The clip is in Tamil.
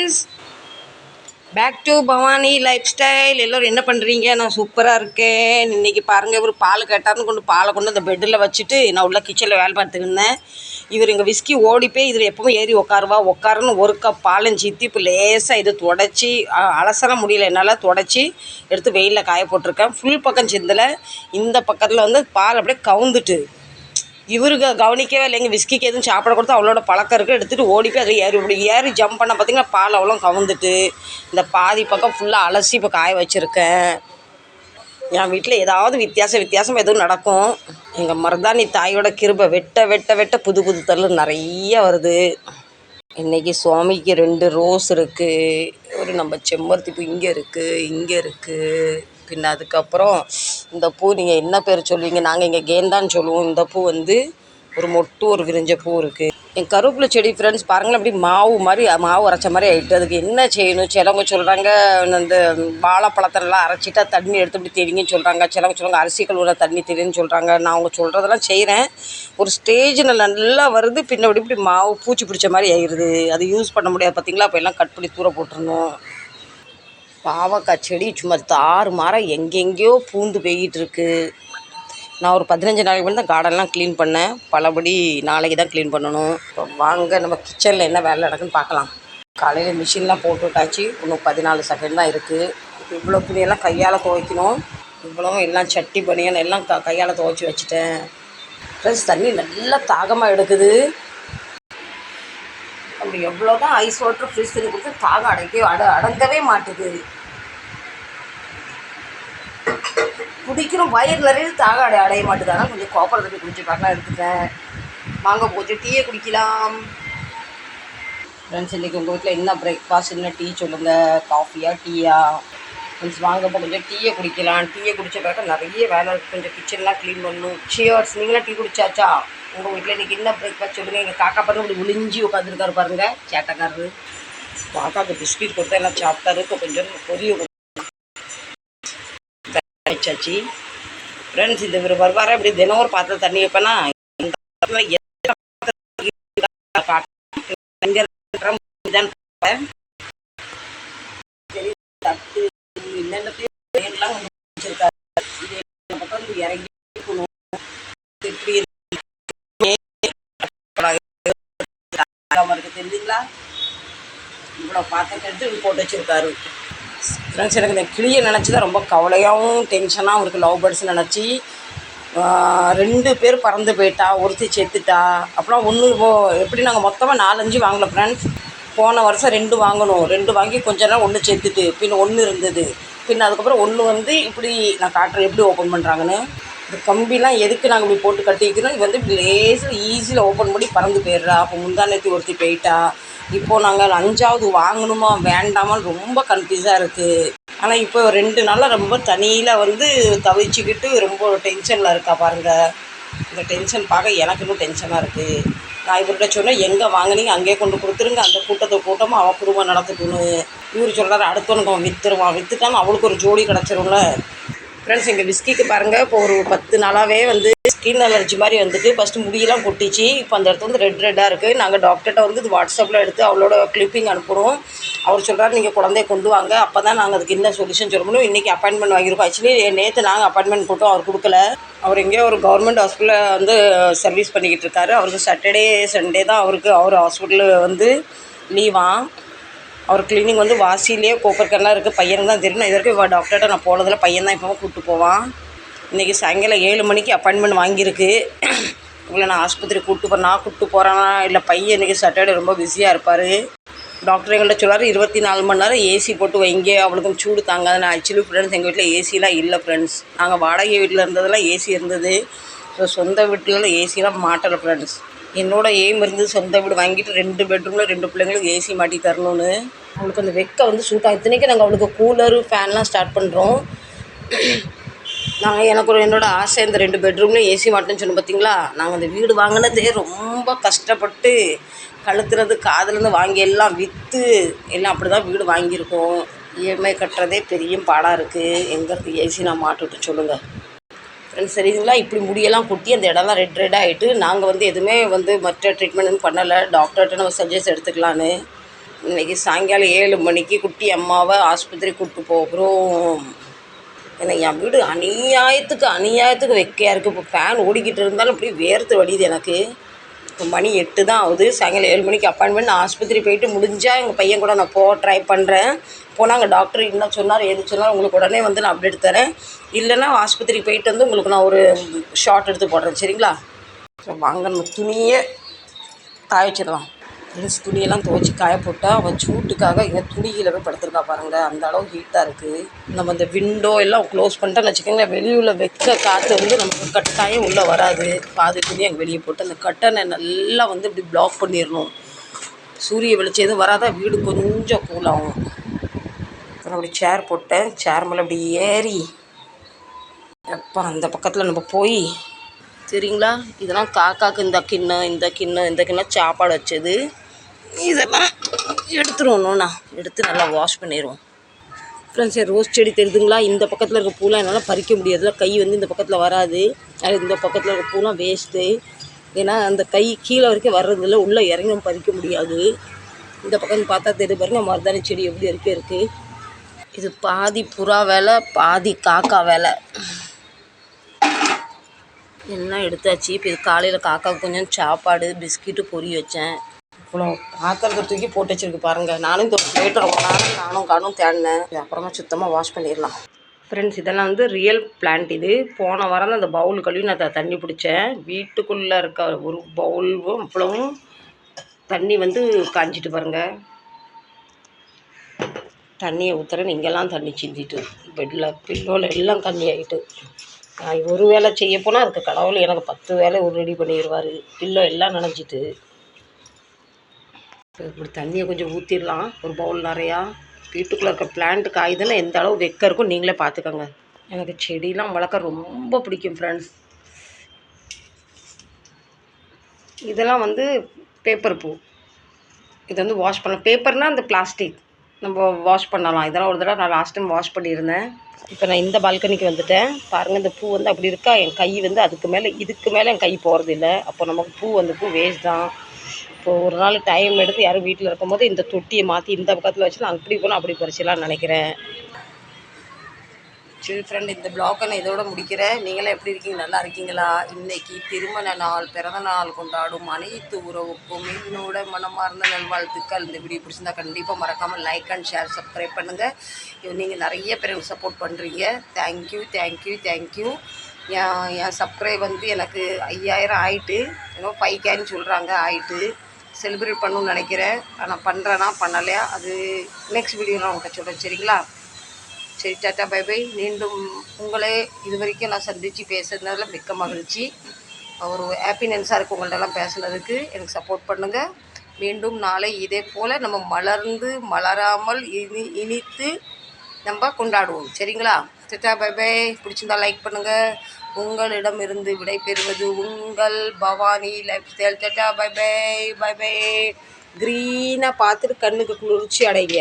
Friends back to Bhavani lifestyle எல்லோரும் என்ன பண்ணுறீங்க நான் சூப்பராக இருக்கேன். இன்றைக்கி பாருங்கள் இவர் பால் கேட்டார்னு கொண்டு பாலை கொண்டு அந்த பெட்டில் வச்சுட்டு நான் உள்ள கிச்சனில் வேலை பார்த்துட்டு இருந்தேன். இவர் இங்கே விஸ்கி ஓடி போய் இதில் எப்பவும் ஏறி உட்காருவா உட்காருன்னு ஒரு கப் பாலும் சித்தி இப்போ லேசாக இது தொடச்சி அலசலாம் முடியல. என்னால் தொடச்சி எடுத்து வெயிலில் காய போட்டிருக்கேன். ஃபுல் பக்கம் சிந்தலை. இந்த பக்கத்தில் வந்து பால் அப்படியே கவுந்துட்டு இவருக்கு கவனிக்கவே இல்லைங்க. விஸ்கிக்கு எதுவும் சாப்பிட கொடுத்து அவளோட பழக்கம் இருக்குது எடுத்துகிட்டு ஓடி போய் அதில் ஏறி இப்படி ஏறி ஜம்ப் பண்ண பார்த்தீங்கன்னா பால் அவ்வளோ கவுந்துட்டு இந்த பாதி பக்கம் ஃபுல்லாக அலசி இப்போ காய வச்சுருக்கேன். என் வீட்டில் ஏதாவது வித்தியாசம் வித்தியாசம் எதுவும் நடக்கும். எங்கள் மருதாணி தாயோட கிருபை வெட்ட வெட்ட வெட்ட புது புது தள்ளு நிறைய வருது. இன்றைக்கி சுவாமிக்கு ரெண்டு ரோஸ் இருக்குது ஒரு நம்ம செம்பருத்தி பூ இங்கே இருக்குது இங்கே இருக்குது பின்ன அதுக்கப்புறம் இந்த பூ நீங்கள் என்ன பேர் சொல்லுவீங்க? நாங்கள் இங்கே கேந்தான்னு சொல்லுவோம். இந்த பூ வந்து ஒரு மொட்டு ஒரு விரிஞ்ச பூ இருக்குது என் கருவேப்பிலை செடி ஃப்ரெண்ட்ஸ் பாருங்களேன் அப்படி மாவு மாதிரி மாவு அரைச்ச மாதிரி ஆகிட்டு அதுக்கு என்ன செய்யணும்? சிலவங்க சொல்கிறாங்க இந்த வாழைப்பழத்தெல்லாம் அரைச்சிட்டா தண்ணி எடுத்து இப்படி தெரியுங்கன்னு சொல்கிறாங்க சிலவங்க சொல்கிறாங்க அரிசி கழுவுற தண்ணி தெரியுன்னு சொல்கிறாங்க நான் அவங்க சொல்கிறதெல்லாம் செய்கிறேன் ஒரு ஸ்டேஜில் நல்லா வருது பின்னாடி இப்படி மாவு பூச்சி பிடிச்ச மாதிரி ஆயிடுது அது யூஸ் பண்ண முடியாது பார்த்தீங்களா அப்போ எல்லாம் கட் பண்ணி தூர போட்டுருணும் பாவக்காய் செடி சும்மா தாறு மாறாக எங்கெங்கேயோ பூந்து பெய்கிட்டு இருக்கு நான் ஒரு பதினஞ்சு நாளைக்கு முன்னாடி தான் கார்டன்லாம் க்ளீன் பண்ணேன். பலபடி நாளைக்கு தான் க்ளீன் பண்ணணும். இப்போ வாங்க நம்ம கிச்சனில் என்ன வேலை நடக்குன்னு பார்க்கலாம். காலையில் மிஷின்லாம் போட்டு விட்டாச்சு இன்னும் பதினாலு செகண்ட் தான் இருக்குது இவ்வளோ துணியெல்லாம் கையால் துவைக்கணும். இவ்வளோ எல்லாம் சட்டி பனியன் எல்லாம் க கையால் துவைச்சி வச்சுட்டேன். ப்ளஸ் தண்ணி நல்லா தாகமாக எடுக்குது. அப்படி எவ்வளோ தான் ஐஸ் வாட்டர் ஃப்ரிட்ஜ் தண்ணி கொடுத்து தாகம் அடைக்க அட அடங்கவே மாட்டுது. குடிக்கணும் வயிறு நிறைய தாகம் அடைய அடைய மாட்டுது. ஆனால் கொஞ்சம் கோப்பரை தண்ணி குடிச்சு பார்க்கலாம் எடுத்துட்டேன் வாங்க போச்சு டீயை குடிக்கலாம். ஃப்ரெண்ட்ஸ் இன்றைக்கி உங்கள் வீட்டில் என்ன பிரேக்ஃபாஸ்ட் என்ன டீ சொல்லுங்கள் காஃபியா டீயா ஃப்ரெண்ட்ஸ் வாங்க இப்போ கொஞ்சம் டீயை குடிக்கலாம். டீயை குடிச்ச பிறகு நிறைய வேலை இருக்குது கொஞ்சம் கிச்சன்லாம் க்ளீன் பண்ணணும். சியர்ஸ் நீங்களாம் டீ குடிச்சாச்சா? உங்கள் வீட்டில் இன்றைக்கி என்ன பிரேக்ஃபாஸ்ட் சொல்லுங்கள் எங்கள் காக்கா பாருங்க இப்படி ஒளிஞ்சி உட்காந்துருக்காரு பாருங்க. சேட்டக்காரரு. காக்காவுக்கு பிஸ்கட் கொடுத்தா எல்லாம் சாப்பிட்டாரு. இப்போ கொஞ்சம் பொரிய வச்சாச்சு ஃப்ரெண்ட்ஸ் இந்த இவர் வருவாரா? இப்படி தினம் ஒரு பாத்திரம் தண்ணி வைப்பேன்னா என்னென்ன இறங்கி எத்தனை பாத்திரம் இங்க இருக்கிற இதான் பார்ப்பேன். சரி, தட்டு என்னென்ன பேர்லாம் வந்து வச்சிருக்காரு இது இந்த பக்கம் வந்து இறங்கி இருக்கணும் எப்படி இருக்கு தெரியுதுங்களா? இவ்வளோ பாத்திரத்தை எடுத்து போட்டு வச்சுருக்காரு. ஃப்ரெண்ட்ஸ் எனக்கு இந்த கிளியை நினச்சி தான் ரொம்ப கவலையாகவும் டென்ஷனாகவும் இருக்குது லவ் பேர்ட்ஸ் நினச்சி ரெண்டு பேர் பறந்து போயிட்டா ஒருத்தி செத்துட்டா. அப்புறம் ஒன்று எப்படி நாங்கள் மொத்தமாக நாலஞ்சு வாங்கல ஃப்ரெண்ட்ஸ் போன வருஷம் ரெண்டு வாங்கணும். ரெண்டு வாங்கி கொஞ்ச நேரம் ஒன்று செத்துட்டு பின் ஒன்று இருந்தது. பின்ன அதுக்கப்புறம் ஒன்று வந்து இப்படி நான் காட்டுறேன் எப்படி ஓப்பன் பண்ணுறாங்கன்னு இந்த கம்பிலாம் எதுக்கு நாங்கள் இப்படி போட்டு கட்டிக்கிறோம்? இது வந்து இப்படி லேசில் ஈஸியில் ஓப்பன் பண்ணி பறந்து போயிடுறா. அப்போ முந்தானத்தி ஒருத்தி போயிட்டா. இப்போது நாங்கள் அஞ்சாவது வாங்கணுமா வேண்டாமான்னு ரொம்ப கன்ஃபியூஸாக இருக்குது ஆனால் இப்போ ரெண்டு நாளாக ரொம்ப தனியில் வந்து தவிச்சுக்கிட்டு ரொம்ப டென்ஷனில் இருக்கா பாருங்கள் இந்த டென்ஷன் பார்க்க எனக்கு இன்னும் டென்ஷனாக இருக்குது நான் இவர்கிட்ட சொன்னேன் எங்கே வாங்குனீங்க? அங்கேயே கொண்டு கொடுத்துருங்க. அந்த கூட்டத்தை கூட்டமாக அவள் குடும்பம் நடத்துக்கணும் இவர் சொல்கிறாரு அடுத்தவனுக்கு அவன் விற்றுருவான் விற்றுட்டான்னு அவளுக்கு ஒரு ஜோடி கிடச்சிரும்ல. ஃப்ரெண்ட்ஸ் எங்கள் விஸ்கிக்கு பாருங்கள் இப்போ ஒரு பத்து நாளாகவே வந்து ஸ்கின் அலர்ஜி மாதிரி வந்துட்டு ஃபஸ்ட்டு முடியெல்லாம் கொட்டிச்சு. இப்போ அந்த இடத்துல வந்து ரெட் ரெட்டாக இருக்குது நாங்கள் டாக்டர்கிட்ட வந்து இது வாட்ஸ்அப்பில் எடுத்து அவளோட கிளிப்பிங் அனுப்புகிறோம் அவர் சொல்கிறார் நீங்கள் குழந்தைய கொண்டு வாங்க. அப்போ தான் நாங்கள் அதுக்கு என்ன சொல்யூஷன் சொல்ல முடியும்? இன்றைக்கி அப்பாயின்மெண்ட் வாங்கியிருக்கோம். ஆக்சுவலி நேற்று நாங்கள் அப்பாயின்மெண்ட் போட்டோம். அவர் கொடுக்கல. அவர் எங்கேயோ ஒரு கவர்மெண்ட் ஹாஸ்பிட்டலில் வந்து சர்வீஸ் பண்ணிக்கிட்டு இருக்காரு. அவருக்கு சாட்டர்டே சண்டே தான் அவருக்கு. அவர் ஹாஸ்பிட்டலில் வந்து லீவான் அவர் கிளினிக் வந்து வாசியிலே கோப்பர்கல்லாம் இருக்குது பையனுக்கு தான் தெரியும். நான் இது வரைக்கும் டாக்டர்கிட்ட நான் போனதில் பையன் தான் இப்போ கூப்பிட்டு போவான். இன்றைக்கி சாயங்காலம் ஏழு மணிக்கு அப்பாயின்மெண்ட் வாங்கியிருக்கு. இவ்வளோ நான் ஆஸ்பத்திரி கூப்பிட்டு போ நான் கூப்பிட்டு போகிறேன்னா இல்லை பையன் இன்றைக்கி சாட்டர்டே ரொம்ப பிஸியாக இருப்பார். டாக்டர் எங்கள்கிட்ட சொல்கிறார் இருபத்தி நாலு மணி நேரம் ஏசி போட்டு வைங்க. அவளுக்கும் சூடு தாங்காது. நான் ஆக்சுவலி ஃப்ரெண்ட்ஸ் எங்கள் வீட்டில் ஏசிலாம் இல்லை ஃப்ரெண்ட்ஸ் நாங்கள் வாடகை வீட்டில் இருந்ததெல்லாம் ஏசி இருந்தது. ஸோ சொந்த வீட்டிலலாம் ஏசிலாம் மாட்டலை ஃப்ரெண்ட்ஸ் என்னோட எய்ம் இருந்து சொந்த வீடு வாங்கிட்டு ரெண்டு பெட்ரூமில் ரெண்டு பிள்ளைங்களுக்கு ஏசி மாட்டி தரணும்னு. அவளுக்கு அந்த வெக்க வந்து சூட் ஆகும் இத்தனைக்கும் நாங்கள் அவளுக்கு கூலரு ஃபேன்லாம் ஸ்டார்ட் பண்ணுறோம் நாங்கள் எனக்கு ஒரு என்னோடய ஆசை இந்த ரெண்டு பெட்ரூம்லேயும் ஏசி மாட்டேன்னு சொன்னோம் பார்த்தீங்களா நாங்கள் அந்த வீடு வாங்கினதே ரொம்ப கஷ்டப்பட்டு கழுத்துறது காதுலேருந்து வாங்கி எல்லாம் விற்று எல்லாம் அப்படி தான் வீடு வாங்கியிருக்கோம். இஎம்ஐ கட்டுறதே பெரிய பாடாக இருக்குது எங்கே இருக்குது ஏசி நான் மாட்டுவிட்டு சொல்லுங்கள் ஃப்ரெண்ட்ஸ் சரிங்களா? இப்படி முடியெல்லாம் கொட்டி அந்த இடம்லாம் ரெட் ரெட் ஆகிட்டு நாங்கள் வந்து எதுவுமே வந்து மற்ற ட்ரீட்மெண்ட் பண்ணலை. டாக்டர்கிட்ட நம்ம சஜஸ்ட் எடுத்துக்கலான்னு. இன்னைக்கு சாயங்காலம் ஏழு மணிக்கு குட்டி அம்மாவை ஆஸ்பத்திரி கூப்பிட்டு போகிறோம் எனக்கு என் வீடு அநியாயத்துக்கு அநியாயத்துக்கு வெக்கையாக இருக்குது இப்போ ஃபேன் ஓடிக்கிட்டு இருந்தாலும் அப்படியே வேர்த்து வடியுது எனக்கு. இப்போ மணி எட்டு தான் ஆகுது. சாயங்காலம் ஏழு மணிக்கு அப்பாயின்மெண்ட் நான் ஆஸ்பத்திரி போயிட்டு முடிஞ்சால் எங்கள் பையன் கூட நான் போக ட்ரை பண்ணுறேன் போனால் அங்கே டாக்டர் என்ன சொன்னார் எது சொன்னார் உங்களுக்கு உடனே வந்து நான் அப்டேட் தரேன். இல்லைன்னா ஆஸ்பத்திரி போயிட்டு வந்து உங்களுக்கு நான் ஒரு ஷார்ட் எடுத்து போடுறேன். சரிங்களா? ஸோ வாங்க நம்ம துணியை காய வச்சிடலாம். மீன்ஸ் துணியெல்லாம் துவைச்சி காய போட்டால் அவன் சூட்டுக்காக இங்கே துணியில் போய் படுத்துருக்கா பாருங்க. அந்த அளவு ஹீட்டாக இருக்குது நம்ம இந்த விண்டோ எல்லாம் க்ளோஸ் பண்ணிட்டோம்னு வச்சுக்கோங்களேன் வெளியில் வைக்க காற்று வந்து நமக்கு கட்டாயம் உள்ளே வராது. பாதி துணி அங்கே வெளியே போட்டு அந்த கட்டனை நல்லா வந்து இப்படி பிளாக் பண்ணிடணும். சூரிய வெளிச்சம் எதுவும் வராதான் வீடு கொஞ்சம் கூல் ஆகும். அப்புறம் அப்படி சேர் போட்டேன். சேர் மேலே அப்படி ஏறி அப்பா அந்த பக்கத்தில் நம்ம போய் சரிங்களா இதெல்லாம் காக்காக்கு இந்த கிண்ணம் இந்த கிண்ணம் இந்த கிண்ணம் சாப்பாடு வச்சது. இதெல்லாம் எடுத்துருவோம்ண்ணா எடுத்து நல்லா வாஷ் பண்ணிடுவோம் ஃப்ரெண்ட்ஸ் ரோஸ் செடி தெரியுதுங்களா? இந்த பக்கத்தில் இருக்க பூலாம் என்னால் பறிக்க முடியாது கை வந்து இந்த பக்கத்தில் வராது. அது இந்த பக்கத்தில் இருக்க பூலாம் வேஸ்ட்டு ஏன்னா அந்த கை கீழே வரைக்கும் வர்றதில்ல. உள்ளே இறங்கும் பறிக்க முடியாது. இந்த பக்கம் பார்த்தா தெரியும் பாருங்க மருதாணி செடி எப்படி இருக்கே. இருக்குது இது பாதி புறா வேலை பாதி காக்கா வேலை. எல்லாம் எடுத்தாச்சு? இப்போ இது காலையில் காக்காவுக்கு கொஞ்சம் சாப்பாடு பிஸ்கெட்டு பொரி வச்சேன். இவ்வளோ பாத்திரத்தை தூக்கி போட்டு வச்சிருக்கு பாருங்கள் நானும் இந்த பிளேட்டை ரொம்ப நானும் காணும் தேடினேன். அப்புறமா சுத்தமாக வாஷ் பண்ணிடலாம். ஃப்ரெண்ட்ஸ் இதெல்லாம் வந்து ரியல் பிளான்ட் இது. போன வாரம் தான் அந்த பவுல் கழுவி நான் தண்ணி பிடிச்சேன். வீட்டுக்குள்ளே இருக்க ஒரு பவுலும் அவ்வளவும் தண்ணி வந்து காஞ்சிட்டு பாருங்கள் தண்ணியை ஊற்றுறேன் இங்கெல்லாம் தண்ணி சிந்திட்டு பெட்டில் பில்லோவில் எல்லாம் தண்ணி ஆகிட்டு நான் ஒரு வேலை செய்ய போனால் அதுக்கு கடவுள் எனக்கு பத்து வேலை ஒரு ரெடி பண்ணிடுவார். பில்லோ எல்லாம் நினச்சிட்டு இப்படி தண்ணியை கொஞ்சம் ஊற்றிடலாம் ஒரு பவுல் நிறையா. வீட்டுக்குள்ளே இருக்க பிளான்ட் காய்தெல்லாம் எந்த அளவு வெக்க இருக்கும் நீங்களே பார்த்துக்கோங்க. எனக்கு செடியெலாம் வளர்க்க ரொம்ப பிடிக்கும் ஃப்ரெண்ட்ஸ் இதெல்லாம் வந்து பேப்பர் பூ. இது வந்து வாஷ் பண்ண பேப்பர்னால் அந்த பிளாஸ்டிக் நம்ம வாஷ் பண்ணலாம். இதெல்லாம் ஒரு தடவை நான் லாஸ்ட் டைம் வாஷ் பண்ணியிருந்தேன். இப்போ நான் இந்த பால்கனிக்கு வந்துட்டேன். பாருங்கள் இந்த பூ வந்து அப்படி இருக்கா? என் கை வந்து அதுக்கு மேலே இதுக்கு மேலே என் கை போகிறது இல்லை. அப்போ நமக்கு பூ அந்த பூ வேஸ்ட் தான். இப்போ ஒரு நாள் டைம் எடுத்து யாரும் வீட்டில் இருக்கும்போது இந்த தொட்டியை மாற்றி இந்த பக்கத்தில் வச்சு நான் அப்படி போனால் அப்படி பறிச்சிடலாம்னு நினைக்கிறேன். சரி ஃப்ரெண்ட் இந்த பிளாக்கை நான் இதோட முடிக்கிறேன். நீங்களாம் எப்படி இருக்கீங்க? நல்லா இருக்கீங்களா? இன்னைக்கு திருமண நாள் பிறந்த நாள் கொண்டாடும் அனைத்து உறவுக்கும் என்னோட மனமார்ந்த நல்வாழ்த்துக்கள். இந்த வீடியோ பிடிச்சிருந்தா கண்டிப்பாக மறக்காமல் லைக் அண்ட் ஷேர் சப்ஸ்கிரைப் பண்ணுங்கள் நீங்கள் நிறைய பேர் சப்போர்ட் பண்ணுறீங்க thank you thank you thank you என் என் சப்ஸ்கிரைப் வந்து எனக்கு ஐயாயிரம் ஆயிட்டு ஏன்னா ஃபைவ் கேன்னு சொல்கிறாங்க ஆயிட்டு செலிப்ரேட் பண்ணணும்னு நினைக்கிறேன். ஆனால் பண்ணுறேன்னா பண்ணலையா? அது நெக்ஸ்ட் வீடியோ நான் உங்கள்கிட்ட சொல்கிறேன் சரிங்களா? சரி டாட்டா பை பை. மீண்டும் உங்களே இது வரைக்கும் நான் சந்தித்து பேசுனதுல மிக்க மகிழ்ச்சி. ஒரு ஹாப்பினஸாக இருக்குது உங்கள்ட்டெல்லாம் பேசுனதுக்கு. எனக்கு சப்போர்ட் பண்ணுங்கள் மீண்டும் நாளை இதே போல் நம்ம மலர்ந்து மலராமல் இனி இனித்து நம்ம கொண்டாடுவோம். சரிங்களா? Tata bye bye. பிடிச்சிருந்தா லைக் பண்ணுங்கள் உங்களிடமிருந்து விடைபெறுவது உங்கள் Bhavani lifestyle tata bye bye. Bye bye. க்ரீனாக பார்த்துட்டு கண்ணுக்கு குளிர்ச்சி அடைங்க.